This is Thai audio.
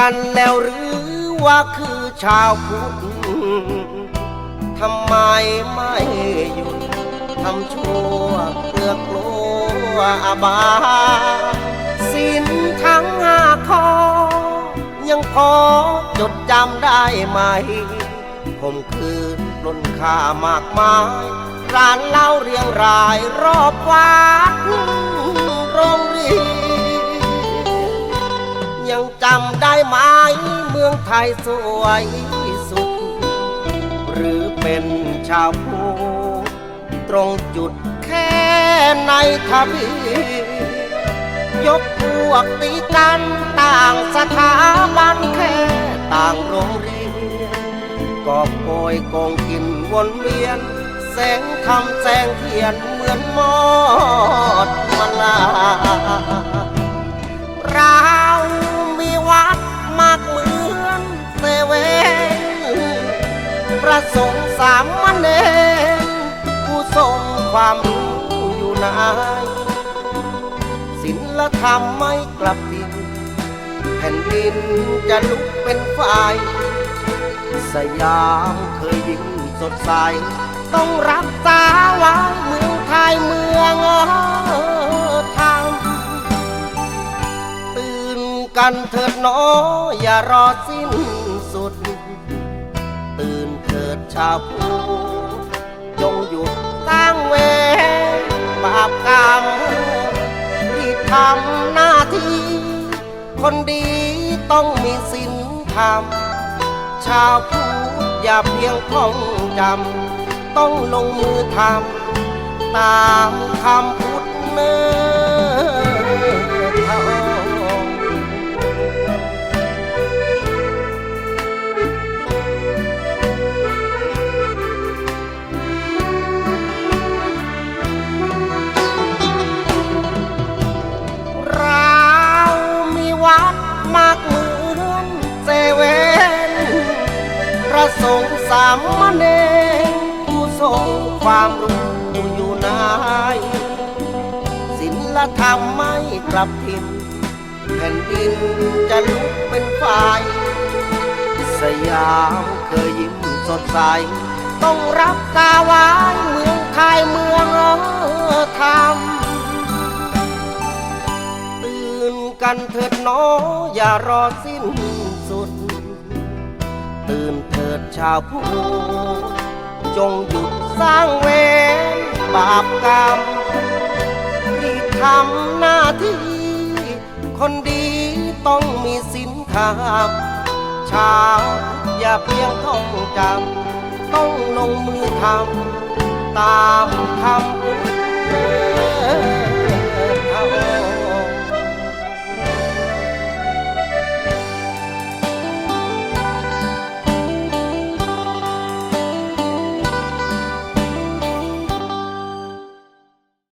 กันแล้วหรือว่าคือชาวพุทธทำไมไม่หยุดทำชั่วเพื่อกลัวอบาสินทั้งห้าข้อ ยังพอจดจำได้ไหมข่มคืนปล้นค่ามากมาย ร้านเหล้าเรียงรายรอบวัดโรง จำได้ไหมเมืองไทยสวยสุด หรือเป็นชาวพูตรงจุดแค่ในทะเบียกพวกตีกันต่างสถาบันแค่ต่างโรงเรียนกอบโกยโกงกินวนเวียน แสงคำแสงเทียนเหมือนมอ พระสงฆ์สามมันเองผู้ทรงความรู้อยู่ไหนศิลธรรมไม่กลับดินแผ่นดินจะลุกเป็นไฟสยามเคยยิ่งสดใส ต้องรักษาไว้เมืองไทยเมืองธรรมตื่นกันเถิดหนออย่ารอสิ้นาวผู้จงหยุดตั้งเวรบาปกรรมที่ทำหน้าที่ คนดีต้องมีศีลธรรม ชาวผู้อย่าเพียงท่องจำ ต้องลงมือทำ ตามคำ สงฆ์สามเณรผู้ทรงความรู้อยู่ไหนศิลธรรมไม่กลับถิ่นแผ่นดินจะลุกเป็นไฟสยามเคยยิ้มสดใส ต้องรับกาไว้เมืองไทยเมืองธรรมตื่นกันเถิดหนออย่ารอสิ้น นเถิดชาวพุทธจงหยุดสร้างเวรบาปกรรมที่ทำหน้าที่ คนดีต้องมีศีลธรรมชาวอย่าเพียงท่องจำต้องลงมือทำตามคำพุทธ